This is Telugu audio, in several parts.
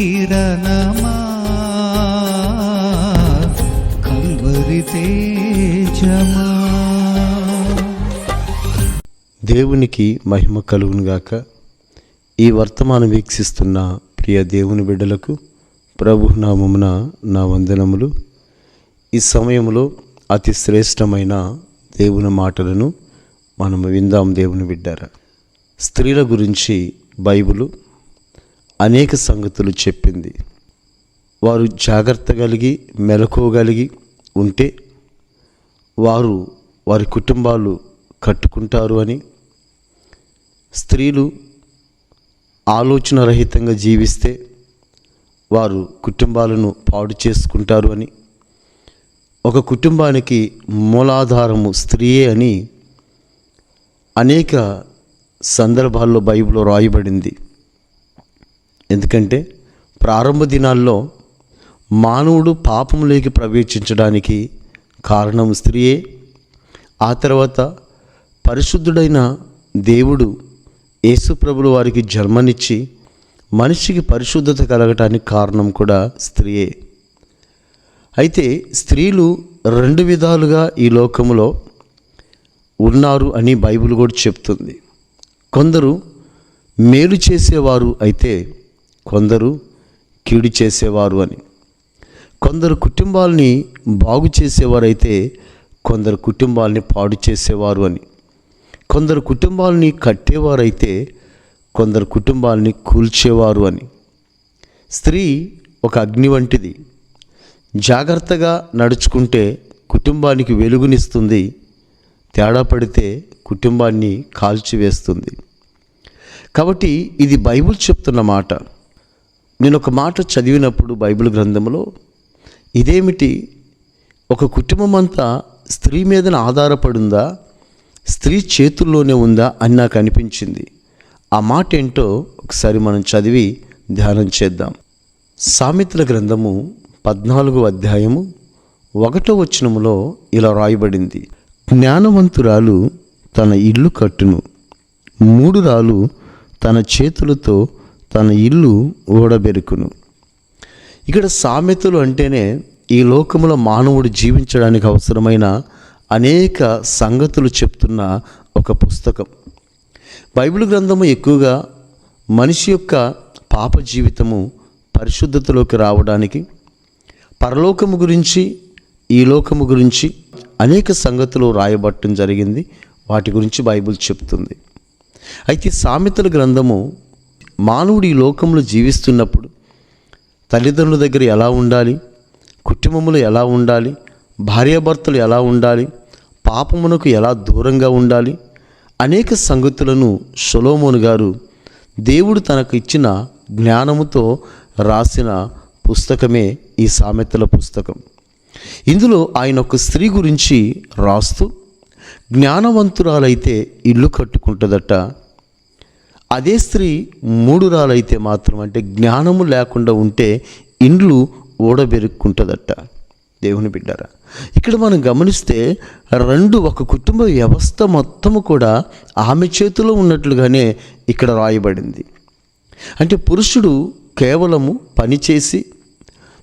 కిరణమా? కల్వరి తేజమా? దేవునికి మహిమ కలుగునుగాక ఈ వర్తమానం వీక్షిస్తున్న ప్రియ దేవుని బిడ్డలకు ప్రభు నామమున నా వందనములు. ఈ సమయంలో అతి శ్రేష్టమైన దేవుని మాటలను మనము విందాం దేవుని బిడ్డారా. స్త్రీల గురించి బైబిలు అనేక సంగతులు చెప్పింది. వారు జాగ్రత్త కలిగి మెలకువగలిగి ఉంటే వారు వారి కుటుంబాలు కట్టుకుంటారు అని. స్త్రీలు ఆలోచన రహితంగా జీవిస్తే వారు కుటుంబాలను పాడు చేసుకుంటారు అని. ఒక కుటుంబానికి మూలాధారము స్త్రీయే అని అనేక సందర్భాల్లో బైబిల్లో రాయబడింది. ఎందుకంటే ప్రారంభ దినాల్లో మానవుడు పాపంలోకి ప్రవేశించడానికి కారణం స్త్రీయే. ఆ తర్వాత పరిశుద్ధుడైన దేవుడు యేసుప్రభులు వారికి జన్మనిచ్చి మనిషికి పరిశుద్ధత కలగటానికి కారణం కూడా స్త్రీయే. అయితే స్త్రీలు రెండు విధాలుగా ఈ లోకములో ఉన్నారు అని బైబిల్ కూడా చెప్తుంది. కొందరు మేలు చేసేవారు అయితే కొందరు కీడు చేసేవారు అని. కొందరు కుటుంబాల్ని బాగు చేసేవారైతే కొందరు కుటుంబాల్ని పాడు చేసేవారు అని. కొందరు కుటుంబాలని కట్టేవారైతే కొందరు కుటుంబాలని కూల్చేవారు అని. స్త్రీ ఒక అగ్ని వంటిది. జాగ్రత్తగా నడుచుకుంటే కుటుంబానికి వెలుగునిస్తుంది. తేడా పడితే కుటుంబాన్ని కాల్చివేస్తుంది. కాబట్టి ఇది బైబిల్ చెప్తున్న మాట. నేను ఒక మాట చదివినప్పుడు బైబిల్ గ్రంథంలో ఇదేమిటి? ఒక కుటుంబం అంతా స్త్రీ మీద ఆధారపడిందా? స్త్రీ చేతుల్లోనే ఉందా అని నాకు అనిపించింది. ఆ మాట ఏంటో ఒకసారి మనం చదివి ధ్యానం చేద్దాం. సామెతల గ్రంథము పద్నాలుగు అధ్యాయము ఒకటో వచనములో ఇలా రాయబడింది. జ్ఞానవంతురాలు తన ఇల్లు కట్టును. మూడు రాలు తన చేతులతో తన ఇల్లు ఓడబెరుకును ఇక్కడ సామెతలు అంటేనే ఈ లోకములో మానవుడు జీవించడానికి అవసరమైన అనేక సంగతులు చెప్తున్న ఒక పుస్తకం. బైబిల్ గ్రంథము ఎక్కువగా మనిషి యొక్క పాప జీవితము పరిశుద్ధతలోకి రావడానికి పరలోకము గురించి ఈ లోకము గురించి అనేక సంగతులు రాయబట్టడం జరిగింది. వాటి గురించి బైబిల్ చెప్తుంది. అయితే సామెతల గ్రంథము మానవుడు ఈ లోకంలో జీవిస్తున్నప్పుడు తల్లిదండ్రుల దగ్గర ఎలా ఉండాలి? కుటుంబములు ఎలా ఉండాలి? భార్యాభర్తలు ఎలా ఉండాలి? పాపమునకు ఎలా దూరంగా ఉండాలి? అనేక సంగతులను సొలోమోను గారు దేవుడు తనకు ఇచ్చిన జ్ఞానముతో రాసిన పుస్తకమే ఈ సామెతల పుస్తకం. ఇందులో ఆయన ఒక స్త్రీ గురించి రాస్తూ జ్ఞానవంతురాలైతే ఇల్లు కట్టుకుంటుందట. అదే స్త్రీ మూడు రాలైతే మాత్రం అంటే జ్ఞానము లేకుండా ఉంటే ఇండ్లు ఓడబెరుక్కుంటుందట. దేవుని బిడ్డారా ఇక్కడ మనం గమనిస్తే రెండు ఒక కుటుంబ వ్యవస్థ మొత్తము కూడా ఆమె చేతిలో ఉన్నట్లుగానే ఇక్కడ రాయబడింది. అంటే పురుషుడు కేవలము పనిచేసి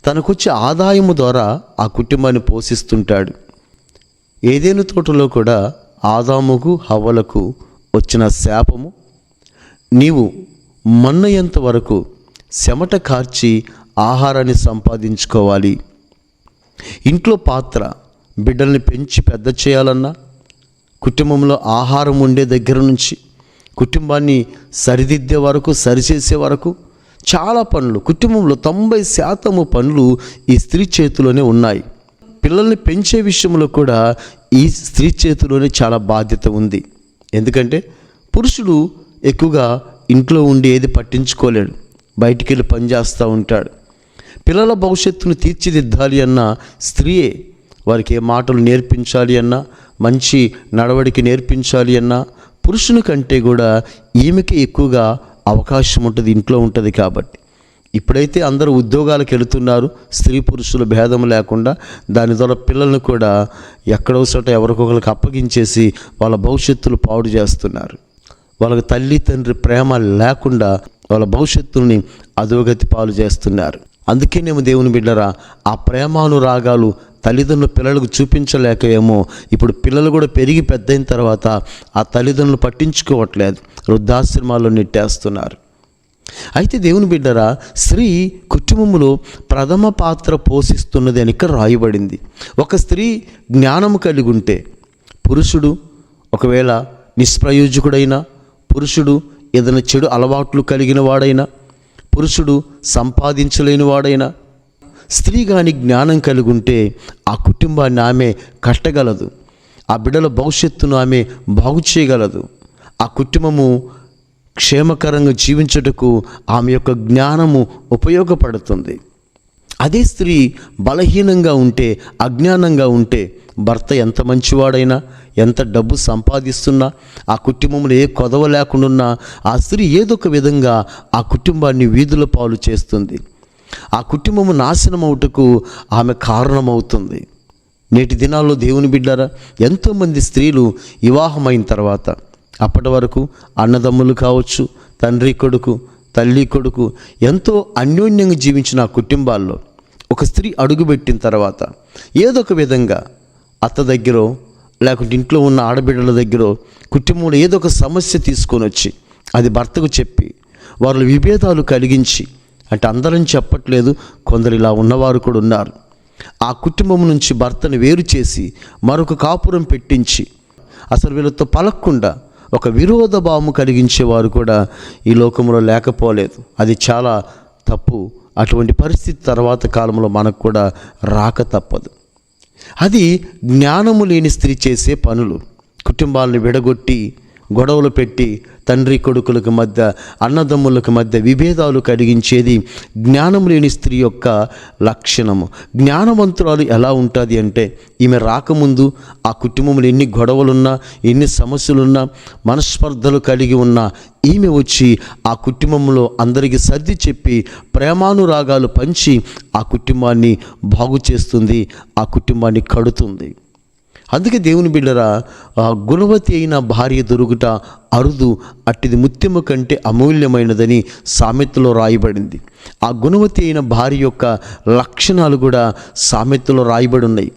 తనకొచ్చే ఆదాయము ద్వారా ఆ కుటుంబాన్ని పోషిస్తుంటాడు. ఏదేను తోటలో కూడా ఆదాముకు హవలకు వచ్చిన శాపము నీవు మన్నయంత వరకు చెమట కార్చి ఆహారాన్ని సంపాదించుకోవాలి. ఇంట్లో పాత్ర బిడ్డల్ని పెంచి పెద్ద చేయాలన్నా కుటుంబంలో ఆహారం ఉండే దగ్గర నుంచి కుటుంబాన్ని సరిదిద్దే వరకు సరిచేసే వరకు చాలా పనులు కుటుంబంలో తొంభై శాతము పనులు ఈ స్త్రీ చేతిలోనే ఉన్నాయి. పిల్లల్ని పెంచే విషయంలో కూడా ఈ స్త్రీ చేతిలోనే చాలా బాధ్యత ఉంది. ఎందుకంటే పురుషుడు ఎక్కువగా ఇంట్లో ఉండి ఏది పట్టించుకోలేడు. బయటికి వెళ్ళి పనిచేస్తూ ఉంటాడు. పిల్లల భవిష్యత్తును తీర్చిదిద్దాలి అన్న స్త్రీయే వారికి ఏ మాటలు నేర్పించాలి అన్నా మంచి నడవడికి నేర్పించాలి అన్నా పురుషుని కంటే కూడా ఈమెకి ఎక్కువగా అవకాశం ఉంటుంది ఇంట్లో ఉంటుంది కాబట్టి. ఇప్పుడైతే అందరూ ఉద్యోగాలకు వెళుతున్నారు స్త్రీ పురుషుల భేదం లేకుండా దాని ద్వారా పిల్లలను కూడా ఎక్కడో చోట ఎవరికొకరికి అప్పగించేసి వాళ్ళ భవిష్యత్తులు పాడు చేస్తున్నారు. వాళ్ళకి తల్లి తండ్రి ప్రేమ లేకుండా వాళ్ళ భవిష్యత్తుని అధోగతి పాలు చేస్తున్నారు. అందుకేనేమో దేవుని బిడ్డరా ఆ ప్రేమానురాగాలు తల్లిదండ్రులు పిల్లలకు చూపించలేక ఏమో ఇప్పుడు పిల్లలు కూడా పెరిగి పెద్దయిన తర్వాత ఆ తల్లిదండ్రులు పట్టించుకోవట్లేదు వృద్ధాశ్రమాల్లో నెట్టేస్తున్నారు. అయితే దేవుని బిడ్డరా స్త్రీ కుటుంబంలో ప్రథమ పాత్ర పోషిస్తున్నది అని ఇక్కడ రాయబడింది. ఒక స్త్రీ జ్ఞానము కలిగి ఉంటే పురుషుడు ఒకవేళ నిష్ప్రయోజకుడైనా పురుషుడు ఏదైనా చెడు అలవాట్లు కలిగిన వాడైనా పురుషుడు సంపాదించలేని వాడైనా స్త్రీ కాని జ్ఞానం కలిగి ఉంటే ఆ కుటుంబాన్ని ఆమె కట్టగలదు. ఆ బిడ్డల భవిష్యత్తును ఆమె బాగు చేయగలదు. ఆ కుటుంబము క్షేమకరంగా జీవించుటకు ఆమె యొక్క జ్ఞానము ఉపయోగపడుతుంది. అదే స్త్రీ బలహీనంగా ఉంటే అజ్ఞానంగా ఉంటే భర్త ఎంత మంచివాడైనా ఎంత డబ్బు సంపాదిస్తున్నా ఆ కుటుంబంలో ఏ కొదవ లేకుండా ఆ స్త్రీ ఏదో ఒక విధంగా ఆ కుటుంబాన్ని వీధుల పాలు చేస్తుంది. ఆ కుటుంబము నాశనం అవుటకు ఆమె కారణమవుతుంది. నేటి దినాల్లో దేవుని బిడ్డారా ఎంతోమంది స్త్రీలు వివాహమైన తర్వాత అప్పటి వరకు అన్నదమ్ములు కావచ్చు తండ్రి కొడుకు తల్లి కొడుకు ఎంతో అన్యోన్యంగా జీవించిన ఆ కుటుంబాల్లో ఒక స్త్రీ అడుగుపెట్టిన తర్వాత ఏదో ఒక విధంగా అత్త దగ్గర లేకుంటే ఇంట్లో ఉన్న ఆడబిడ్డల దగ్గర కుటుంబంలో ఏదో ఒక సమస్య తీసుకొని వచ్చి అది భర్తకు చెప్పి వాళ్ళు విభేదాలు కలిగించి అంటే అందరం చెప్పట్లేదు కొందరు ఇలా ఉన్నవారు కూడా ఉన్నారు. ఆ కుటుంబం నుంచి భర్తను వేరు చేసి మరొక కాపురం పెట్టించి అసలు వీళ్ళతో పలక్కుండా ఒక విరోధ భావము కలిగించేవారు కూడా ఈ లోకంలో లేకపోలేదు. అది చాలా తప్పు అటువంటి పరిస్థితి తర్వాత కాలంలో మనకు కూడా రాక తప్పదు. అది జ్ఞానము లేని స్త్రీ చేసే పనులు. కుటుంబాలను విడగొట్టి గొడవలు పెట్టి తండ్రి కొడుకులకు మధ్య అన్నదమ్ములకు మధ్య విభేదాలు కలిగించేది జ్ఞానం లేని స్త్రీ యొక్క లక్షణము. జ్ఞానవంతురాలు ఎలా ఉంటుంది అంటే ఈమె రాకముందు ఆ కుటుంబంలో ఎన్ని గొడవలున్నా ఎన్ని సమస్యలున్నా మనస్పర్ధలు కలిగి ఉన్నా ఈమె వచ్చి ఆ కుటుంబంలో అందరికీ సర్ది చెప్పి ప్రేమానురాగాలు పంచి ఆ కుటుంబాన్ని బాగు చేస్తుంది ఆ కుటుంబాన్ని కడుతుంది. అందుకే దేవుని బిడ్డరా ఆ గుణవతి అయిన భార్య దొరుకుట అరుదు అట్టిది ముత్యము కంటే అమూల్యమైనదని సామెతలో రాయబడింది. ఆ గుణవతి అయిన భార్య యొక్క లక్షణాలు కూడా సామెతలో రాయబడి ఉన్నాయి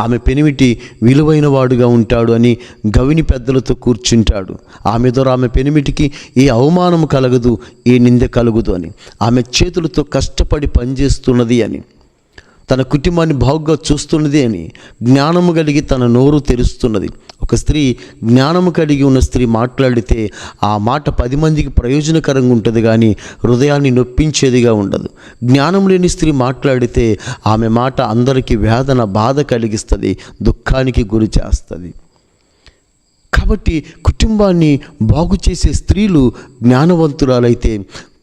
ఆమె పెనిమిటి విలువైన వాడుగా ఉంటాడు అని గవిని పెద్దలతో కూర్చుంటాడు. ఆమె ద్వారా ఆమె పెనిమిటికి ఏ అవమానం కలగదు ఏ నింద కలుగుదు అని. ఆమె చేతులతో కష్టపడి పనిచేస్తున్నది అని. తన కుటుంబాన్ని బాగుగా చూస్తున్నది అని జ్ఞానము కలిగి తన నోరు తెరుస్తున్నది. ఒక స్త్రీ జ్ఞానము కలిగి ఉన్న స్త్రీ మాట్లాడితే ఆ మాట పది మందికి ప్రయోజనకరంగా ఉంటుంది కానీ హృదయాన్ని నొప్పించేదిగా ఉండదు. జ్ఞానం లేని స్త్రీ మాట్లాడితే ఆమె మాట అందరికీ వేదన బాధ కలిగిస్తుంది దుఃఖానికి గురి చేస్తుంది. కాబట్టి కుటుంబాన్ని బాగు చేసే స్త్రీలు జ్ఞానవంతురాలైతే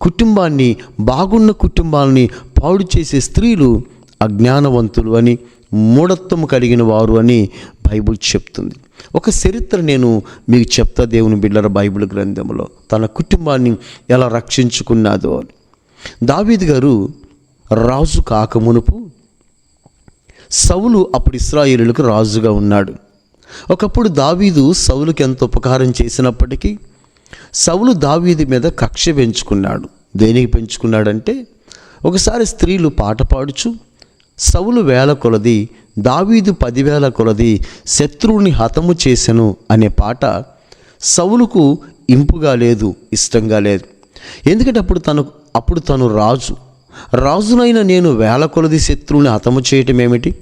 కుటుంబాన్ని బాగున్న కుటుంబాలని పాడు చేసే స్త్రీలు అజ్ఞానవంతులు అని మూఢత్వం కలిగిన వారు అని బైబిల్ చెప్తుంది. ఒక చరిత్ర నేను మీకు చెప్తా దేవుని బిడ్డల బైబిల్ గ్రంథంలో. తన కుటుంబాన్ని ఎలా రక్షించుకున్నాదో అని. దావీద్ గారు రాజు కాకమునుపు సౌలు అప్పుడు ఇస్రాయేలులకు రాజుగా ఉన్నాడు. ఒకప్పుడు దావీదు సౌలుకి ఎంత ఉపకారం చేసినప్పటికీ సౌలు దావీదు మీద కక్ష పెంచుకున్నాడు. దేనికి పెంచుకున్నాడంటే ఒకసారి స్త్రీలు పాట పాడుచు సౌలు వేల కొలది దావీదు పదివేల కొలది శత్రువుని హతము చేసెను అనే పాట సౌలుకు ఇంపుగా లేదు ఇష్టంగా లేదు. ఎందుకంటే అప్పుడు తను అప్పుడు తను రాజు. రాజునైన నేను వేల కొలది శత్రువుని హతము చేయటం ఏమిటి?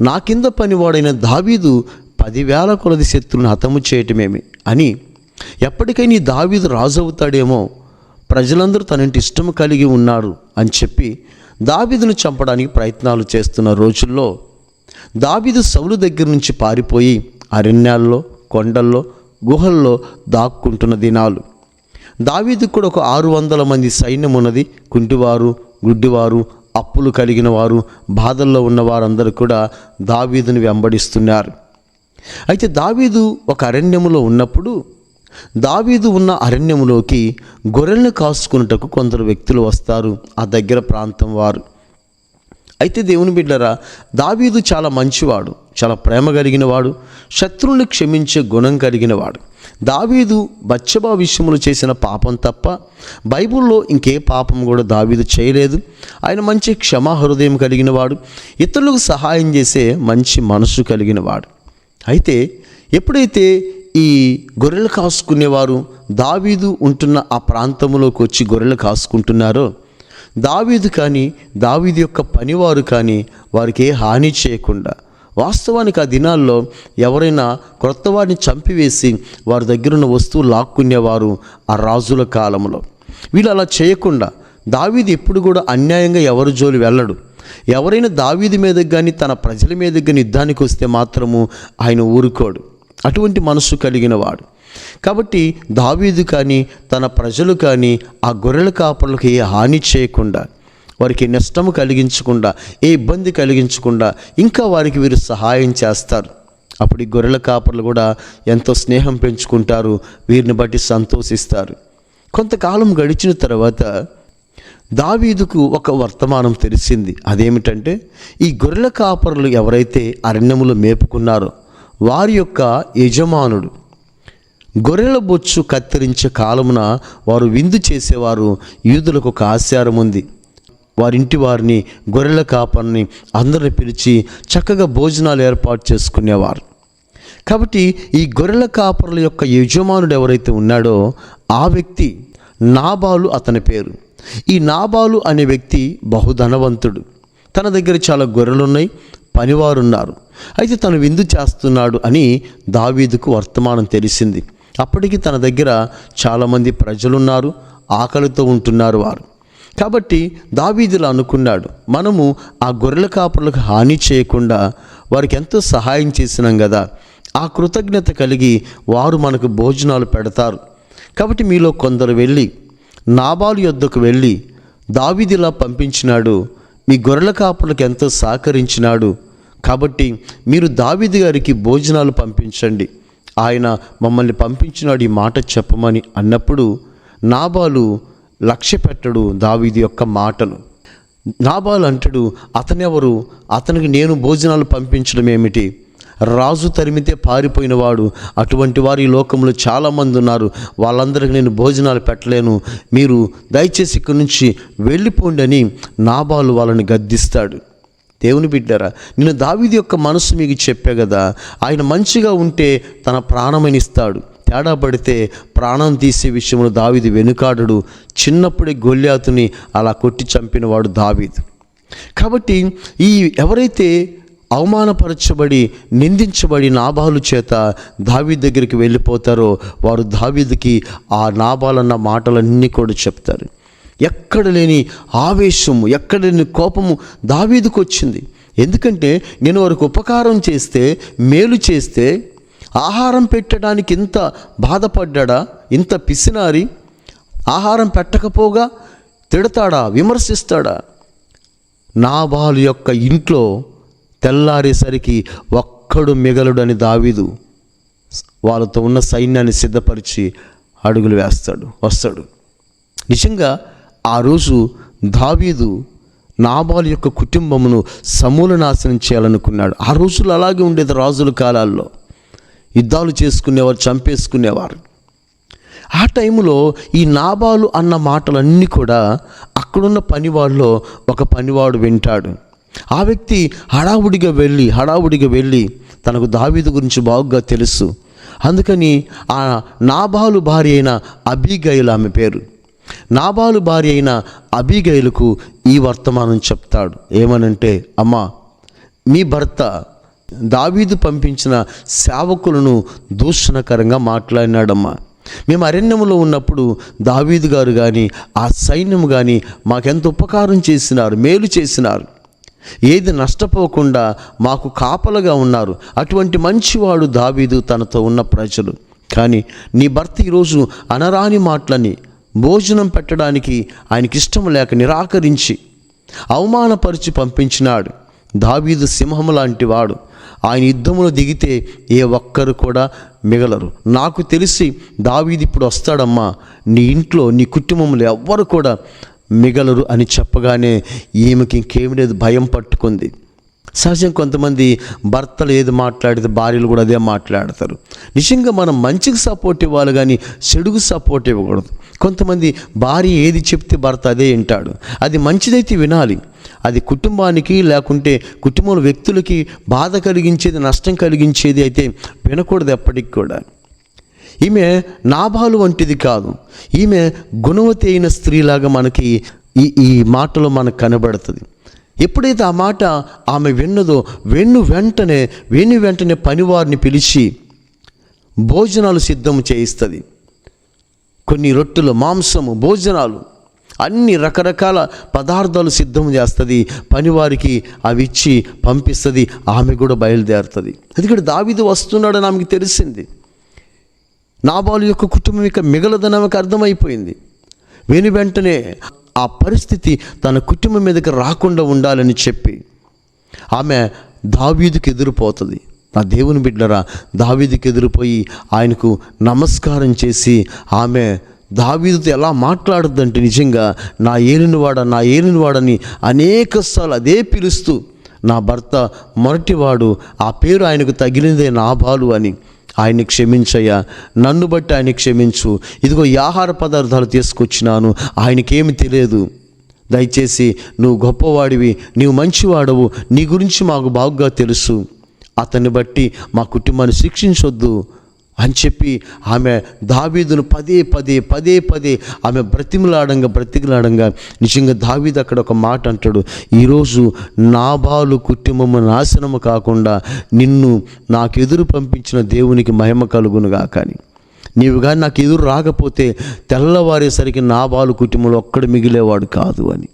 నా కింద పనివాడైన దావీదు పదివేల కొలది శత్రువుని హతము చేయటమేమి అని ఎప్పటికైనా దావీదు రాజు అవుతాడేమో ప్రజలందరూ తనంటి ఇష్టం కలిగి ఉన్నారు అని చెప్పి దాబిదును చంపడానికి ప్రయత్నాలు చేస్తున్న రోజుల్లో దాబిదు సౌలు దగ్గర నుంచి పారిపోయి అరణ్యాల్లో కొండల్లో గుహల్లో దాక్కుంటున్న దినాలు. దావీదు కూడా ఒక ఆరు వందల మంది సైన్యం ఉన్నది కుంటివారు గుడ్డివారు అప్పులు కలిగిన వారు బాధల్లో ఉన్న వారందరూ కూడా దావీదుని వెంబడిస్తున్నారు. అయితే దావీదు ఒక అరణ్యములో ఉన్నప్పుడు దావీదు ఉన్న అరణ్యములోకి గొర్రెలను కాసుకున్నటకు కొందరు వ్యక్తులు వస్తారు ఆ దగ్గర ప్రాంతం వారు. అయితే దేవుని బిడ్డరా దావీదు చాలా మంచివాడు చాలా ప్రేమ కలిగిన వాడు శత్రువుని క్షమించే గుణం కలిగిన వాడు దావీదు బచ్చబా విషయంలో చేసిన పాపం తప్ప బైబిల్లో ఇంకే పాపం కూడా దావీదు చేయలేదు. ఆయన మంచి క్షమా హృదయం కలిగిన వాడు ఇతరులకు సహాయం చేసే మంచి మనసు కలిగిన వాడు అయితే ఎప్పుడైతే ఈ గొర్రెలు కాసుకునేవారు దావీదు ఉంటున్న ఆ ప్రాంతంలోకి వచ్చి గొర్రెలు కాసుకుంటున్నారో? దావీదు కానీ దావీదు యొక్క పనివారు కానీ వారికి ఏ హాని చేయకుండా వాస్తవానికి ఆ దినాల్లో ఎవరైనా క్రొత్త వారిని చంపివేసి వారి దగ్గరున్న వస్తువు వస్తువులు లాక్కునేవారు ఆ రాజుల కాలంలో వీళ్ళు అలా చేయకుండా దావీదు ఎప్పుడు కూడా అన్యాయంగా ఎవరి జోలి వెళ్ళడు. ఎవరైనా దావీది మీద కానీ తన ప్రజల మీద కానీ యుద్ధానికి వస్తే మాత్రము ఆయన ఊరుకోడు. అటువంటి మనసు కలిగిన వాడు కాబట్టి దావీదు కానీ తన ప్రజలు కానీ ఆ గొర్రెల కాపర్లకు ఏ హాని చేయకుండా వారికి నష్టము కలిగించకుండా ఏ ఇబ్బంది కలిగించకుండా ఇంకా వారికి వీరు సహాయం చేస్తారు. అప్పుడు ఈ గొర్రెల కాపర్లు కూడా ఎంతో స్నేహం పెంచుకుంటారు వీరిని బట్టి సంతోషిస్తారు. కొంతకాలం గడిచిన తర్వాత దావీదుకు ఒక వర్తమానం తెలిసింది. అదేమిటంటే ఈ గొర్రెల కాపరులు ఎవరైతే అరణ్యములు మేపుకున్నారో వారి యొక్క యజమానుడు. గొర్రెల బొచ్చు కత్తిరించే కాలమున వారు విందు చేసేవారు. యూదులకు ఒక ఆచారం ఉంది. వారింటి వారిని గొర్రెల కాపర్ని అందరిని పిలిచి చక్కగా భోజనాలు ఏర్పాటు చేసుకునేవారు. కాబట్టి ఈ గొర్రెల కాపరుల యొక్క యజమానుడు ఎవరైతే ఉన్నాడో ఆ వ్యక్తి నాబాలు అతని పేరు. ఈ నాబాలు అనే వ్యక్తి బహుధనవంతుడు. తన దగ్గర చాలా గొర్రెలున్నాయి. పనివారున్నారు. అయితే తను విందు చేస్తున్నాడు అని దావీదుకు వర్తమానం తెలిసింది. అప్పటికి తన దగ్గర చాలామంది ప్రజలున్నారు ఆకలితో ఉంటున్నారు వారు. కాబట్టి దావీదులు అనుకున్నాడు మనము ఆ గొర్రెల కాపులకు హాని చేయకుండా వారికి ఎంతో సహాయం చేసినాం కదా. ఆ కృతజ్ఞత కలిగి వారు మనకు భోజనాలు పెడతారు. కాబట్టి మీలో కొందరు వెళ్ళి నాబాలు యొద్దకు వెళ్ళి దావీదిలా పంపించినాడు మీ గొర్రెల కాపులకు ఎంతో సహకరించినాడు. కాబట్టి మీరు దావిది గారికి భోజనాలు పంపించండి. ఆయన మమ్మల్ని పంపించినాడు ఈ మాట చెప్పమని అన్నప్పుడు నాబాలు లక్ష్య పెట్టడు దావీది యొక్క మాటలు. నాబాలు అంటాడు అతనెవరు? అతనికి నేను భోజనాలు పంపించడం ఏమిటి? రాజు తరిమితే పారిపోయినవాడు. అటువంటి వారు ఈ లోకంలో చాలామంది ఉన్నారు. వాళ్ళందరికీ నేను భోజనాలు పెట్టలేను. మీరు దయచేసి ఇక్కడి నుంచి వెళ్ళిపోండి అని నాబాలు వాళ్ళని గద్దిస్తాడు. దేవుని బిడ్డారా నేను దావిది యొక్క మనసు మీకు చెప్పే కదా ఆయన మంచిగా ఉంటే తన ప్రాణమనిస్తాడు తేడా పడితే ప్రాణం తీసే విషయంలో దావిది వెనుకాడడు. చిన్నప్పుడే గొల్లాతుని అలా కొట్టి చంపినవాడు దావీదు. కాబట్టి ఈ ఎవరైతే అవమానపరచబడి నిందించబడి నాబాలు చేత దావీ దగ్గరికి వెళ్ళిపోతారో వారు దావీదికి ఆ నాబాలన్న మాటలన్నీ కూడా చెప్తారు. ఎక్కడ లేని ఆవేశము ఎక్కడ లేని కోపము దావీదుకు వచ్చింది. ఎందుకంటే నేను వారికి ఉపకారం చేస్తే మేలు చేస్తే ఆహారం పెట్టడానికి ఇంత బాధపడ్డా ఇంత పిసినారి? ఆహారం పెట్టకపోగా తిడతాడా? విమర్శిస్తాడా? నాబాలు యొక్క ఇంట్లో తెల్లారేసరికి ఒక్కడు మిగలుడని దావీదు వాళ్ళతో ఉన్న సైన్యాన్ని సిద్ధపరిచి అడుగులు వేస్తాడు వస్తాడు. నిజంగా ఆ రోజు దావీదు నాబాలు యొక్క కుటుంబమును సమూల నాశనం చేయాలనుకున్నాడు. ఆ రోజులు అలాగే ఉండేది రాజుల కాలాల్లో. యుద్ధాలు చేసుకునేవారు చంపేసుకునేవారు. ఆ టైంలో ఈ నాబాలు అన్న మాటలన్నీ కూడా అక్కడున్న పనివాడిలో ఒక పనివాడు వింటాడు. ఆ వ్యక్తి హడావుడిగా వెళ్ళి హడావుడిగా వెళ్ళి తనకు దావీదు గురించి బాగుగా తెలుసు. అందుకని ఆ నాబాలు భార్య అయిన అబీగైలు ఆమె పేరు. నాబాలు భార్య అయిన అబీగైలుకు ఈ వర్తమానం చెప్తాడు. ఏమనంటే అమ్మా మీ భర్త దావీదు పంపించిన సేవకులను దూషణకరంగా మాట్లాడినాడమ్మా. మేము అరణ్యంలో ఉన్నప్పుడు దావీదు గారు కానీ ఆ సైన్యము కానీ మాకెంత ఉపకారం చేసినారు మేలు చేసినారు. ఏది నష్టపోకుండా మాకు కాపలుగా ఉన్నారు. అటువంటి మంచివాడు దావీదు తనతో ఉన్న ప్రజలు. కానీ నీ భర్త ఈరోజు అనరాని మాటలని భోజనం పెట్టడానికి ఆయనకి ఇష్టం లేక నిరాకరించి అవమానపరిచి పంపించినాడు. దావీదు సింహం లాంటి వాడు. ఆయన యుద్ధంలో దిగితే ఏ ఒక్కరు కూడా మిగలరు. నాకు తెలిసి దావీది ఇప్పుడు వస్తాడమ్మా. నీ ఇంట్లో నీ కుటుంబంలో ఎవ్వరు కూడా మిగలరు అని చెప్పగానే ఈమెకి ఇంకేమి లేదు భయం పట్టుకుంది. సహజం కొంతమంది భర్తలు ఏది మాట్లాడితే భార్యలు కూడా అదే మాట్లాడతారు. నిజంగా మనం మంచికి సపోర్ట్ ఇవ్వాలి కానీ చెడుకు సపోర్ట్ ఇవ్వకూడదు. కొంతమంది భార్య ఏది చెప్తే భర్త అదే వింటాడు. అది మంచిదైతే వినాలి. అది కుటుంబానికి లేకుంటే కుటుంబంలో వ్యక్తులకి బాధ కలిగించేది నష్టం కలిగించేది అయితే వినకూడదు ఎప్పటికి కూడా. ఈమె నాభాలు వంటిది కాదు. ఈమె గుణవతి అయిన స్త్రీలాగా మనకి ఈ ఈ మాటలో మనకు కనబడుతుంది. ఎప్పుడైతే ఆ మాట ఆమె విన్నదో వెన్ను వెంటనే వెన్ను వెంటనే పనివారిని పిలిచి భోజనాలు సిద్ధం చేయిస్తుంది. కొన్ని రొట్టెలు మాంసము భోజనాలు అన్ని రకరకాల పదార్థాలు సిద్ధం చేస్తుంది. పనివారికి అవి ఇచ్చి పంపిస్తుంది. ఆమె కూడా బయలుదేరుతుంది. ఎందుకంటే దావిది వస్తున్నాడని ఆమెకి తెలిసింది. నాబాలు యొక్క కుటుంబం ఇక మిగలదని ఆమెకు అర్థమైపోయింది. వెను వెంటనే ఆ పరిస్థితి తన కుటుంబం మీదకి రాకుండా ఉండాలని చెప్పి ఆమె దావీదుకి ఎదురుపోతుంది. నా దేవుని బిడ్డరా దావీదుకి ఎదురుపోయి ఆయనకు నమస్కారం చేసి ఆమె దావీదుతో ఎలా మాట్లాడద్దంటే నిజంగా నా ఏలినవాడ నా ఏలినవాడని అనేక సార్లు అదే పిలుస్తూ నా భర్త మొరటివాడు ఆ పేరు ఆయనకు తగిలిందే నాబాలు అని ఆయన్ని క్షమించయ్యా. నన్ను బట్టి ఆయన క్షమించు. ఇదిగో ఈ ఆహార పదార్థాలు తీసుకొచ్చినాను. ఆయనకేమి తెలియదు. దయచేసి నువ్వు గొప్పవాడివి నీవు మంచివాడవు. నీ గురించి మాకు బాగుగా తెలుసు. అతన్ని బట్టి మా కుటుంబాన్ని శిక్షించొద్దు. అని చెప్పి ఆమె దావీదును పదే పదే పదే పదే ఆమె బ్రతిమలాడంగా బ్రతికిలాడంగా నిజంగా దావీదు అక్కడ ఒక మాట అంటాడు. ఈరోజు నాబాలు కుటుంబము నాశనము కాకుండా నిన్ను నాకు ఎదురు పంపించిన దేవునికి మహిమ కలుగునుగా కానీ నీవు కానీ నాకు ఎదురు రాకపోతే తెల్లవారేసరికి నాబాలు కుటుంబంలో ఒక్కడు మిగిలేవాడు కాదు అని.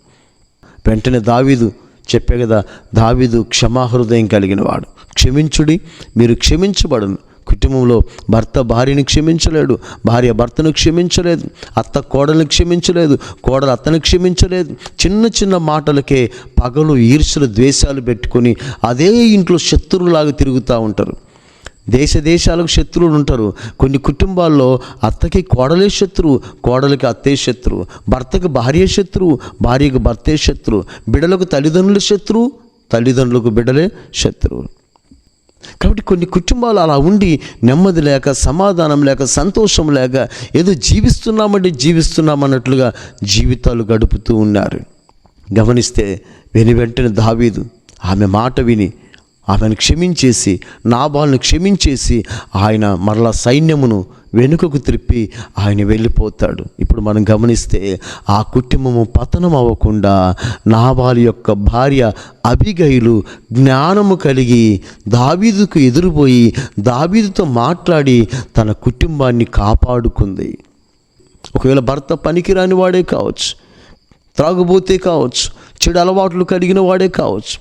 వెంటనే దావీదు చెప్పే కదా దావీదు క్షమాహృదయం కలిగిన వాడు క్షమించుడి మీరు క్షమించబడను. కుటుంబంలో భర్త భార్యని క్షమించలేడు భార్య భర్తను క్షమించలేదు అత్త కోడల్ని క్షమించలేదు కోడలు అత్తని క్షమించలేదు. చిన్న చిన్న మాటలకే పగలు ఈర్షలు ద్వేషాలు పెట్టుకొని అదే ఇంట్లో శత్రువులాగా తిరుగుతూ ఉంటారు. దేశ దేశాలకు శత్రువులు ఉంటారు. కొన్ని కుటుంబాల్లో అత్తకి కోడలే శత్రువు కోడలికి అత్తే శత్రువు భర్తకి భార్య శత్రువు భార్యకు భర్తే శత్రువు బిడలకు తల్లిదండ్రుల శత్రువు తల్లిదండ్రులకు బిడలే శత్రువు. కాబట్టి కొన్ని కుటుంబాలు అలా ఉండి నెమ్మది లేక సమాధానం లేక సంతోషం లేక ఏదో జీవిస్తున్నామంటే జీవిస్తున్నామన్నట్లుగా జీవితాలు గడుపుతూ ఉన్నారు. గమనిస్తే వెను వెంటనే దావీదు ఆమె మాట విని ఆమెను క్షమించేసి నాబాలను క్షమించేసి ఆయన మరలా సైన్యమును వెనుకకు త్రిప్పి ఆయన వెళ్ళిపోతాడు. ఇప్పుడు మనం గమనిస్తే ఆ కుటుంబము పతనం అవ్వకుండా నాబాలు యొక్క భార్య అభిగైలు జ్ఞానము కలిగి దావీదుకు ఎదురుపోయి దావీదుతో మాట్లాడి తన కుటుంబాన్ని కాపాడుకుంది. ఒకవేళ భర్త పనికిరాని వాడే కావచ్చు త్రాగుబోతే కావచ్చు చెడు అలవాట్లు కలిగిన వాడే కావచ్చు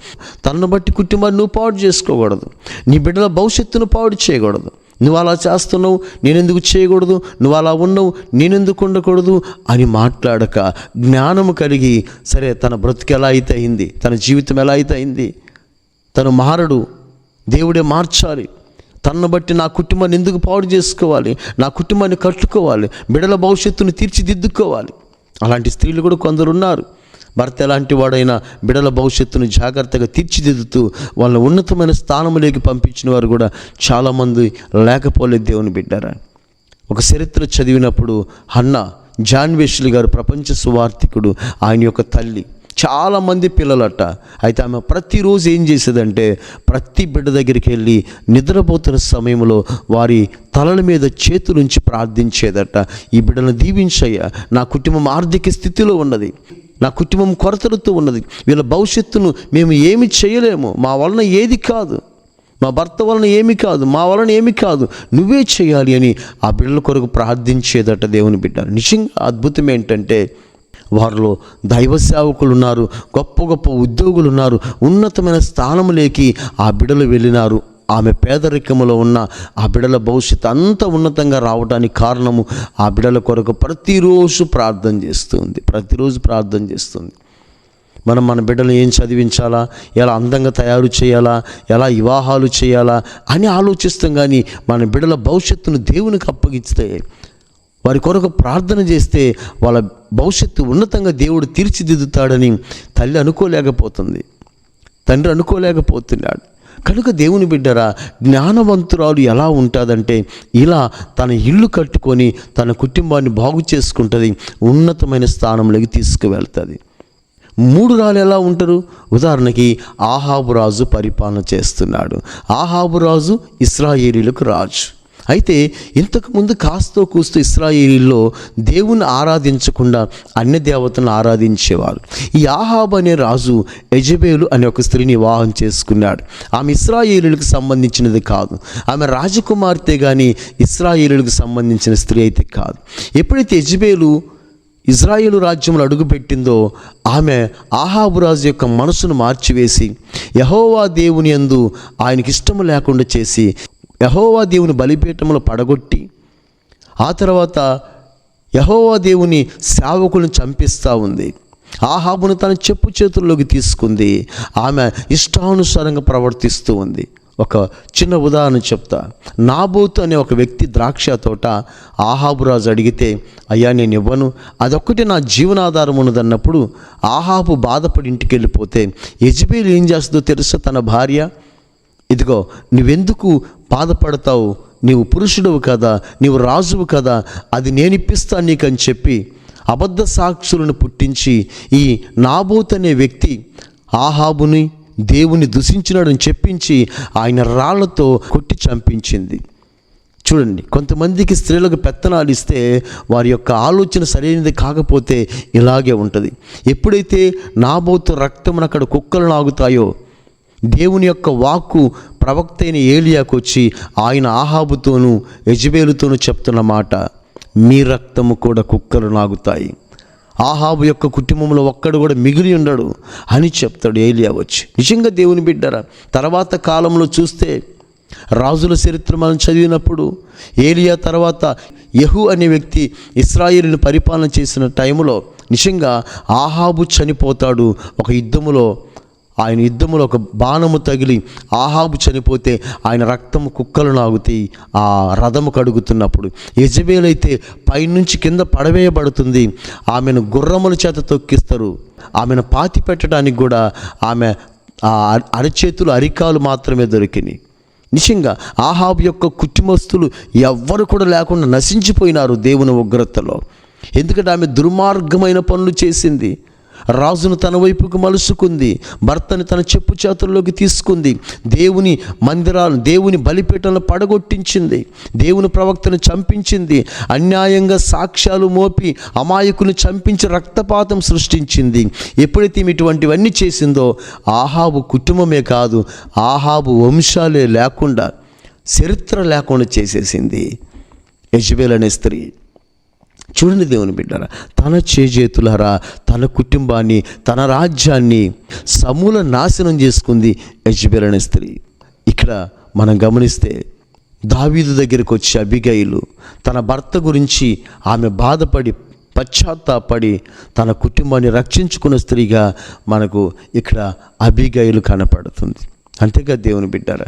తనను బట్టి కుటుంబాన్ని నువ్వు పాడు చేసుకోకూడదు నీ బిడ్డల భవిష్యత్తును పాడు చేయకూడదు. నువ్వు అలా చేస్తున్నావు నేనెందుకు చేయకూడదు? నువ్వు అలా ఉన్నావు నేనెందుకు ఉండకూడదు? అని మాట్లాడక జ్ఞానము కలిగి సరే తన బ్రతుకు ఎలా అయితే అయింది తన జీవితం ఎలా అయితే అయింది తను మారడు దేవుడే మార్చాలి. తన్ను బట్టి నా కుటుంబాన్ని ఎందుకు పాడు చేసుకోవాలి? నా కుటుంబాన్ని కట్టుకోవాలి బిడల భవిష్యత్తును తీర్చిదిద్దుకోవాలి. అలాంటి స్త్రీలు కూడా కొందరు ఉన్నారు. భర్త ఎలాంటి వాడైనా బిడల భవిష్యత్తును జాగ్రత్తగా తీర్చిదిద్దుతూ వాళ్ళ ఉన్నతమైన స్థానంలోకి పంపించిన వారు కూడా చాలామంది లేకపోలేదు దేవుని బిడ్డారా. ఒక చరిత్ర చదివినప్పుడు హన్న జాన్వేషులు గారు ప్రపంచ సువార్థికుడు ఆయన యొక్క తల్లి చాలామంది పిల్లలట. అయితే ఆమె ప్రతిరోజు ఏం చేసేదంటే ప్రతి బిడ్డ దగ్గరికి వెళ్ళి నిద్రపోతున్న సమయంలో వారి తలల మీద చేతులుంచి ప్రార్థించేదట. ఈ బిడ్డను దీవించయ్యా. నా కుటుంబం ఆర్థిక స్థితిలో ఉన్నది. నా కుటుంబం కొరతలతో ఉన్నది. వీళ్ళ భవిష్యత్తును మేము ఏమి చేయలేము. మా వలన ఏది కాదు. మా భర్త వలన ఏమి కాదు. మా వలన ఏమి కాదు. నువ్వే చేయాలి అని ఆ బిడ్డల కొరకు ప్రార్థించేదట దేవుని బిడ్డ నిజంగా అద్భుతం ఏంటంటే వారిలో దైవ సేవకులు ఉన్నారు గొప్ప గొప్ప ఉద్యోగులు ఉన్నారు ఉన్నతమైన స్థానములేకి ఆ బిడలు వెళ్ళినారు. ఆమె పేదరికములో ఉన్న ఆ బిడల భవిష్యత్తు అంత ఉన్నతంగా రావడానికి కారణము ఆ బిడల కొరకు ప్రతిరోజు ప్రార్థన చేస్తుంది ప్రతిరోజు ప్రార్థన చేస్తుంది. మనం మన బిడ్డలు ఏం చదివించాలా? ఎలా అందంగా తయారు చేయాలా? ఎలా వివాహాలు చేయాలా? అని ఆలోచిస్తాం కానీ మన బిడ్డల భవిష్యత్తును దేవునికి అప్పగిస్తే వారి కొరకు ప్రార్థన చేస్తే వాళ్ళ భవిష్యత్తు ఉన్నతంగా దేవుడు తీర్చిదిద్దుతాడని తల్లి అనుకోలేకపోతుంది. తండ్రి అనుకోలేకపోతున్నాడు. కనుక దేవుని బిడ్డరా జ్ఞానవంతురాలు ఎలా ఉంటుందంటే ఇలా తన ఇల్లు కట్టుకొని తన కుటుంబాన్ని బాగు చేసుకుంటుంది ఉన్నతమైన స్థానంలోకి తీసుకువెళ్తుంది. మూడు రాళ్ళు ఎలా ఉంటారు? ఉదాహరణకి ఆహాబు రాజు పరిపాలన చేస్తున్నాడు. ఆహాబు రాజు ఇస్రాయేలీలకు రాజు. అయితే ఇంతకుముందు కాస్తో కూస్తూ ఇస్రాయేలీలో దేవుని ఆరాధించకుండా అన్య దేవతలను ఆరాధించేవారు. ఈ ఆహాబ్ అనే రాజు ఎజబేలు అనే ఒక స్త్రీని వివాహం చేసుకున్నాడు. ఆమె ఇస్రాయేలీలకు సంబంధించినది కాదు. ఆమె రాజకుమార్తె కానీ ఇస్రాయేలీలకు సంబంధించిన స్త్రీ అయితే కాదు. ఎప్పుడైతే ఎజబేలు ఇజ్రాయేలు రాజ్యంలో అడుగుపెట్టిందో ఆమె ఆహాబు రాజు యొక్క మనసును మార్చివేసి యహోవా దేవుని యందు ఆయనకి ఇష్టము లేకుండా చేసి యహోవా దేవుని బలిపీఠములు పడగొట్టి ఆ తర్వాత యహోవా దేవుని సేవకులను చంపిస్తూ ఉంది. ఆహాబును తన చెప్పు చేతుల్లోకి తీసుకుంది. ఆమె ఇష్టానుసారంగా ప్రవర్తిస్తూ ఉంది. ఒక చిన్న ఉదాహరణ చెప్తా. నాబోతు అనే ఒక వ్యక్తి ద్రాక్ష తోట ఆహాబురాజు అడిగితే అయ్యా నేను ఇవ్వను. అదొక్కటి నా జీవనాధారం ఉన్నదన్నప్పుడు ఆహాబు బాధపడి ఇంటికి వెళ్ళిపోతే యజ్బేలు ఏం చేస్తుందో తెలుసా తన భార్య? ఇదిగో నువ్వెందుకు బాధపడతావు? నీవు పురుషుడవు కదా నీవు రాజువు కదా అది నేను ఇప్పిస్తాను నీకు అని చెప్పి అబద్ధ సాక్షులను పుట్టించి ఈ నాబోత్ అనే వ్యక్తి ఆహాబుని దేవుని దూషించినాడని చెప్పించి ఆయన రాళ్ళతో కొట్టి చంపించింది. చూడండి కొంతమందికి స్త్రీలకు పెత్తనాలు ఇస్తే వారి యొక్క ఆలోచన సరైనది కాకపోతే ఇలాగే ఉంటుంది. ఎప్పుడైతే నాబోతు రక్తమును అక్కడ కుక్కలు నాగుతాయో దేవుని యొక్క వాక్కు ప్రవక్త అయిన ఏలియాకు వచ్చి ఆయన ఆహాబుతోనూ యజబేలుతోనూ చెప్తున్న మాట మీ రక్తము కూడా కుక్కలు నాగుతాయి. ఆహాబు యొక్క కుటుంబంలో ఒక్కడు కూడా మిగిలి ఉండడు అని చెప్తాడు ఏలియా వచ్చి. నిజంగా దేవుని బిడ్డరా తర్వాత కాలంలో చూస్తే రాజుల చరిత్ర మనం చదివినప్పుడు ఏలియా తర్వాత యహు అనే వ్యక్తి ఇస్రాయిల్ని పరిపాలన చేసిన టైంలో నిజంగా ఆహాబు చనిపోతాడు ఒక యుద్ధములో ఆయన యుద్ధములో ఒక బాణము తగిలి ఆహాబు చనిపోతే ఆయన రక్తము కుక్కలు నాగుతాయి ఆ రథము కడుగుతున్నప్పుడు. యజబేలైతే పైనుంచి కింద పడవేయబడుతుంది. ఆమెను గుర్రముల చేత తొక్కిస్తారు. ఆమెను పాతి పెట్టడానికి కూడా ఆమె ఆ అరచేతులు అరికాలు మాత్రమే దొరికినాయి. నిజంగా ఆహాబు యొక్క కుటుంబస్తులు ఎవ్వరు కూడా లేకుండా నశించిపోయినారు దేవుని ఉగ్రతలో. ఎందుకంటే ఆమె దుర్మార్గమైన పనులు చేసింది. రాజును తన వైపుకు మలుసుకుంది భర్తని తన చెప్పు చేతుల్లోకి తీసుకుంది. దేవుని మందిరాలు దేవుని బలిపీఠలను పడగొట్టించింది. దేవుని ప్రవక్తను చంపించింది. అన్యాయంగా సాక్ష్యాలు మోపి అమాయకుని చంపించి రక్తపాతం సృష్టించింది. ఎప్పుడైతే ఇటువంటివన్నీ చేసిందో ఆహాబు కుటుంబమే కాదు ఆహాబు వంశాలే లేకుండా చరిత్ర లేకుండా చేసేసింది. యజ్బేల్ అనే స్త్రీ చూడండి దేవుని బిడ్డారా తన చేజేతులారా తన కుటుంబాన్ని తన రాజ్యాన్ని సమూల నాశనం చేసుకుంది యజ్బేల్ అనే స్త్రీ. ఇక్కడ మనం గమనిస్తే దావీదు దగ్గరికి వచ్చి అబిగైలు తన భర్త గురించి ఆమె బాధపడి పశ్చాత్తాపడి తన కుటుంబాన్ని రక్షించుకున్న స్త్రీగా మనకు ఇక్కడ అబిగైలు కనపడుతుంది. అంతేగా దేవుని బిడ్డారా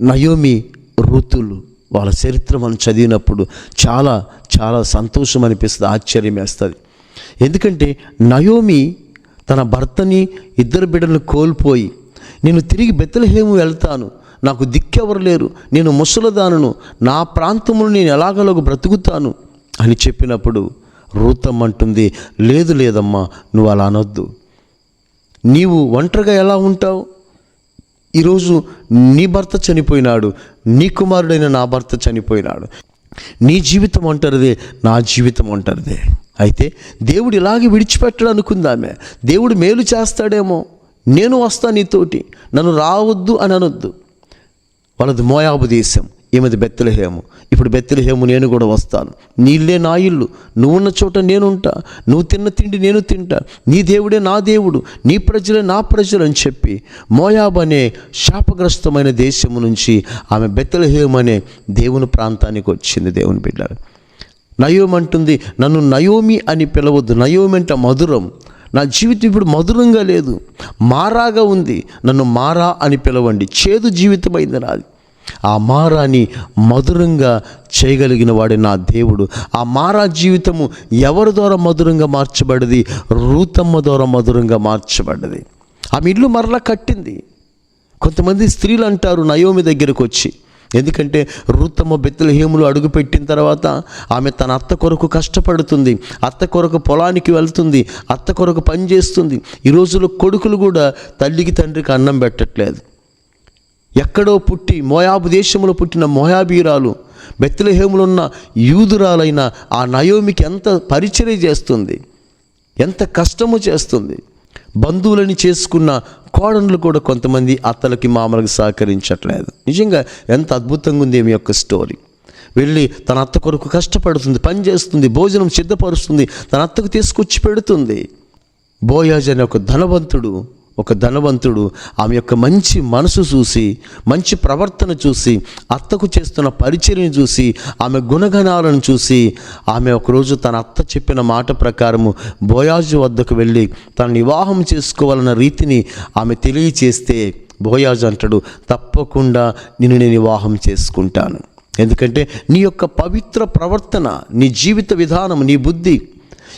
నయోమి ఋతులు వాళ్ళ చరిత్ర మనం చదివినప్పుడు చాలా చాలా సంతోషం అనిపిస్తుంది ఆశ్చర్యం వేస్తుంది. ఎందుకంటే నయోమి తన భర్తని ఇద్దరు బిడ్డలను కోల్పోయి నేను తిరిగి బెత్తలహేము వెళ్తాను నాకు దిక్కెవరు లేరు నేను ముసలదానను నా ప్రాంతంలో నేను ఎలాగలోకి బ్రతుకుతాను అని చెప్పినప్పుడు రూతం అంటుంది లేదు లేదమ్మా నువ్వు అలా అనొద్దు. నీవు ఒంటరిగా ఎలా ఉంటావు? ఈరోజు నీ భర్త చనిపోయినాడు నీ కుమారుడైన నా భర్త చనిపోయినాడు. నీ జీవితం అంటారుదే నా జీవితం అంటారుదే. అయితే దేవుడు ఇలాగే విడిచిపెట్టడం అనుకుందామే. దేవుడు మేలు చేస్తాడేమో. నేను వస్తా నీతోటి. నన్ను రావద్దు అని అనొద్దు వాళ్ళది మోయాబు దేశం. ఈమెది బెత్తలహేము? ఇప్పుడు బెత్తలహేము నేను కూడా వస్తాను. నీళ్ళే నా ఇల్లు. నువ్వున్న చోట నేనుంటా నువ్వు తిన్న తిండి నేను తింటా. నీ దేవుడే నా దేవుడు. నీ ప్రజలే నా ప్రజలు అని చెప్పి మోయాబ్ అనే శాపగ్రస్తమైన దేశము నుంచి ఆమె బెత్తలహేము అనే దేవుని ప్రాంతానికి వచ్చింది దేవుని బిడ్డ నయోమి అంటుంది నన్ను నయోమి అని పిలవద్దు. నయోమి అంటే మధురం. నా జీవితం ఇప్పుడు మధురంగా లేదు. మారాగా ఉంది. నన్ను మారా అని పిలవండి. చేదు జీవితమైంది నాది. ఆ మారాని మధురంగా చేయగలిగిన వాడే నా దేవుడు. ఆ మారా జీవితము ఎవరి ద్వారా మధురంగా మార్చబడది? రూతమ్మ ద్వారా మధురంగా మార్చబడ్డది ఆమె ఇల్లు మరలా కట్టింది. కొంతమంది స్త్రీలు అంటారు నయోమి దగ్గరకు వచ్చి. ఎందుకంటే రుత్తమ్మ బెత్తలహేములు అడుగుపెట్టిన తర్వాత ఆమె తన అత్త కొరకు కష్టపడుతుంది. అత్త కొరకు పొలానికి వెళ్తుంది. అత్త కొరకు పని చేస్తుంది. ఈ రోజుల్లో కొడుకులు కూడా తల్లికి తండ్రికి అన్నం పెట్టట్లేదు. ఎక్కడో పుట్టి మోయాబు దేశంలో పుట్టిన మోయాబీరాలు బెత్తలహేములున్న యూదురాలైన ఆ నయోమికి ఎంత పరిచర్య చేస్తుంది ఎంత కష్టము చేస్తుంది. బంధువులని చేసుకున్న కోడన్లు కూడా కొంతమంది అత్తలకి మామలకు సహకరించట్లేదు. నిజంగా ఎంత అద్భుతంగా ఉంది మీ యొక్క స్టోరీ. వెళ్ళి తన అత్త కొరకు కష్టపడుతుంది పని చేస్తుంది భోజనం సిద్ధపరుస్తుంది తన అత్తకు తీసుకొచ్చి పెడుతుంది. బోయాజ్ అనే ఒక ధనవంతుడు ఒక ధనవంతుడు ఆమె యొక్క మంచి మనసు చూసి మంచి ప్రవర్తన చూసి అత్తకు చేస్తున్న పరిచర్యను చూసి ఆమె గుణగణాలను చూసి ఆమె ఒకరోజు తన అత్త చెప్పిన మాట ప్రకారము బోయాజు వద్దకు వెళ్ళి తన వివాహం చేసుకోవాలన్న రీతిని ఆమె తెలియచేస్తే బోయాజు అంటాడు తప్పకుండా నిన్ను నేను వివాహం చేసుకుంటాను. ఎందుకంటే నీ యొక్క పవిత్ర ప్రవర్తన నీ జీవిత విధానం నీ బుద్ధి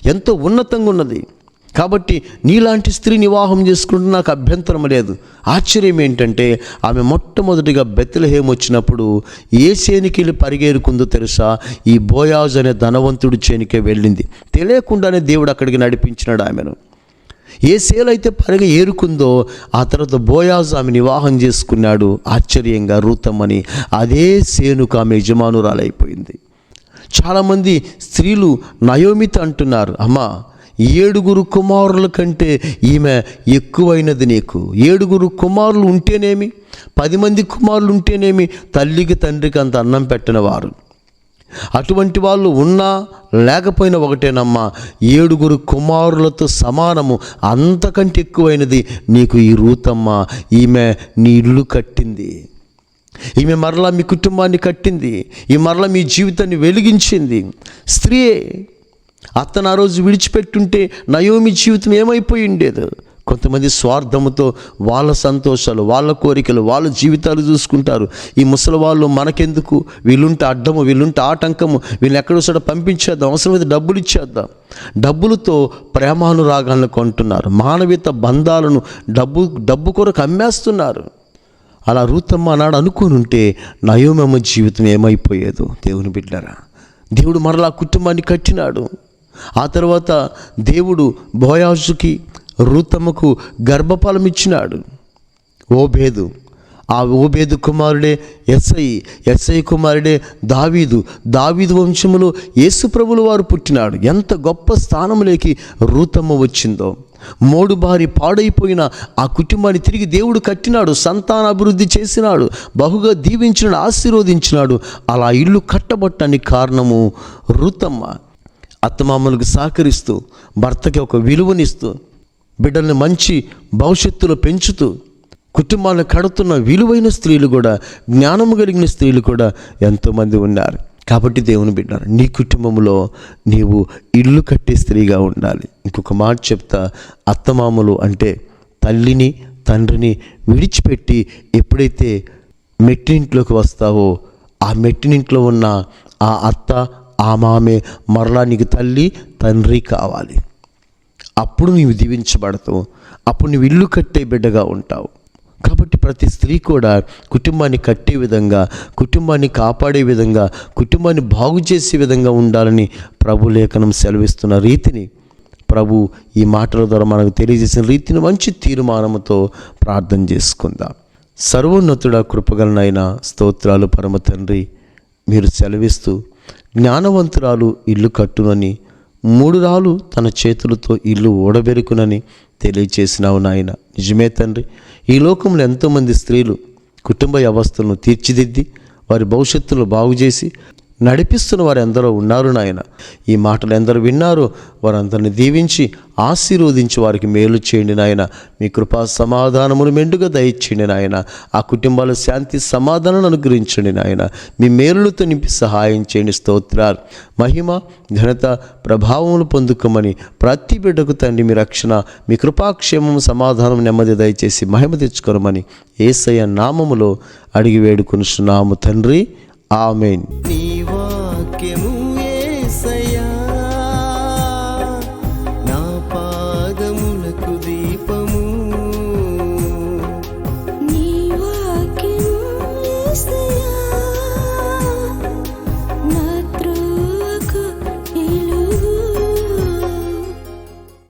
ఎంతో ఉన్నతంగా ఉన్నది. కాబట్టి నీలాంటి స్త్రీని వివాహం చేసుకుంటే నాకు అభ్యంతరం లేదు. ఆశ్చర్యం ఏంటంటే ఆమె మొట్టమొదటిగా బెత్తలహేం వచ్చినప్పుడు ఏ చేనికి వెళ్ళి పరిగేరుకుందో తెలుసా? ఈ బోయాజ్ అనే ధనవంతుడి చేనికే వెళ్ళింది. తెలియకుండానే దేవుడు అక్కడికి నడిపించినాడు ఆమెను. ఏ సేలైతే పరిగె ఏరుకుందో ఆ తర్వాత బోయాజ్ ఆమె వివాహం చేసుకున్నాడు. ఆశ్చర్యంగా రూతమ్మని అదే సేనుకు ఆమె యజమానురాలైపోయింది. చాలామంది స్త్రీలు నయోమిత అంటున్నారు అమ్మా ఏడుగురు కుమారుల కంటే ఈమె ఎక్కువైనది నీకు. ఏడుగురు కుమారులు ఉంటేనేమి? పది మంది కుమారులు ఉంటేనేమి? తల్లికి తండ్రికి అంత అన్నం పెట్టిన వారు. అటువంటి వాళ్ళు ఉన్నా లేకపోయినా ఒకటేనమ్మా ఏడుగురు కుమారులతో సమానము అంతకంటే ఎక్కువైనది నీకు ఈ రూతమ్మ. ఈమె నీ ఇల్లు కట్టింది. ఈమె మరలా మీ కుటుంబాన్ని కట్టింది. ఈ మరలా మీ జీవితాన్ని వెలిగించింది. స్త్రీయే అతను ఆ రోజు విడిచిపెట్టుంటే నయోమి జీవితం ఏమైపోయి ఉండేది? కొంతమంది స్వార్థముతో వాళ్ళ సంతోషాలు వాళ్ళ కోరికలు వాళ్ళ జీవితాలు చూసుకుంటారు. ఈ ముసలి వాళ్ళు మనకెందుకు? వీళ్ళుంటే అడ్డము వీళ్ళుంటే ఆటంకము వీళ్ళు ఎక్కడో చోట పంపించేద్దాం అవసరమైతే డబ్బులు ఇచ్చేద్దాం. డబ్బులతో ప్రేమానురాగాలను కొంటున్నారు. మానవీయత బంధాలను డబ్బు డబ్బు కొరకు అమ్మేస్తున్నారు. అలా రూతమ్మ నాడు అనుకుని ఉంటే నయోమమ్మ జీవితం ఏమైపోయేదో దేవుని బిడ్డరా? దేవుడు మరలా కుటుంబాన్ని కట్టినాడు. ఆ తర్వాత దేవుడు బోయాజుకి రూతమ్మకు గర్భఫలం ఇచ్చినాడు ఓబేదు. ఆ ఓబేదు కుమారుడే ఎస్ఐ ఎస్ఐ కుమారుడే దావీదు. దావీదు వంశములో యేసుప్రభులు వారు పుట్టినాడు. ఎంత గొప్ప స్థానంలోకి రూతమ్మ వచ్చిందో. మూడు బారి పాడైపోయిన ఆ కుటుంబాన్ని తిరిగి దేవుడు కట్టినాడు సంతాన అభివృద్ధి చేసినాడు బహుగా దీవించినాడు ఆశీర్వదించినాడు. అలా ఇల్లు కట్టబట్టడానికి కారణము రూతమ్మ. అత్తమామలకు సహకరిస్తూ భర్తకి ఒక విలువనిస్తూ బిడ్డల్ని మంచి భవిష్యత్తులో పెంచుతూ కుటుంబాలను కడుతున్న విలువైన స్త్రీలు కూడా జ్ఞానము కలిగిన స్త్రీలు కూడా ఎంతోమంది ఉన్నారు. కాబట్టి దేవుని బిడ్డారు నీ కుటుంబంలో నీవు ఇల్లు కట్టే స్త్రీగా ఉండాలి. ఇంకొక మాట చెప్తా అత్తమామలు అంటే తల్లిని తండ్రిని విడిచిపెట్టి ఎప్పుడైతే మెట్టినింట్లోకి వస్తావో ఆ మెట్టినింట్లో ఉన్న ఆ అత్త ఆమె మరలా నీకు తల్లి తండ్రి కావాలి. అప్పుడు నీవు దీవించబడతావు. అప్పుడు నువ్వు ఇల్లు కట్టే బిడ్డగా ఉంటావు. కాబట్టి ప్రతి స్త్రీ కూడా కుటుంబాన్ని కట్టే విధంగా కుటుంబాన్ని కాపాడే విధంగా కుటుంబాన్ని బాగు చేసే విధంగా ఉండాలని ప్రభు లేఖనం సెలవిస్తున్న రీతిని ప్రభు ఈ మాటల ద్వారా మనకు తెలియజేసిన రీతిని మంచి తీర్మానంతో ప్రార్థన చేసుకుందాం. సర్వోన్నతుడ కృపగలనైన స్తోత్రాలు పరమ తండ్రి మీరు సెలవిస్తూ జ్ఞానవంతురాలు ఇల్లు కట్టునని మూడు రాలు తన చేతులతో ఇల్లు ఓడబెరుకునని తెలియచేసినావు నాయన. నిజమే తండ్రి ఈ లోకంలో ఎంతోమంది స్త్రీలు కుటుంబ వ్యవస్థలను తీర్చిదిద్ది వారి భవిష్యత్తులో బాగు చేసి నడిపిస్తున్న వారు ఎందరో ఉన్నారు నాయన. ఈ మాటలు ఎందరు విన్నారో వారందరిని దీవించి ఆశీర్వదించి వారికి మేలు చేయండి నాయన. మీ కృపా సమాధానములు మెండుగా దయచేయండి నాయన. ఆ కుటుంబాల శాంతి సమాధానాన్ని అనుగ్రహించండి నాయన. మీ మేలులతో నింపి సహాయం చేయండి. స్తోత్రాలు. మహిమ ఘనత ప్రభావములు పొందుకోమని ప్రతి బిడ్డకు తండ్రి మీ రక్షణ మీ కృపాక్షేమం సమాధానం నెమ్మది దయచేసి మహిమ తెచ్చుకోరమని ఏసయ్య నామములో అడిగి వేడుకొనుచున్నాము తండ్రి. ఆమెన్.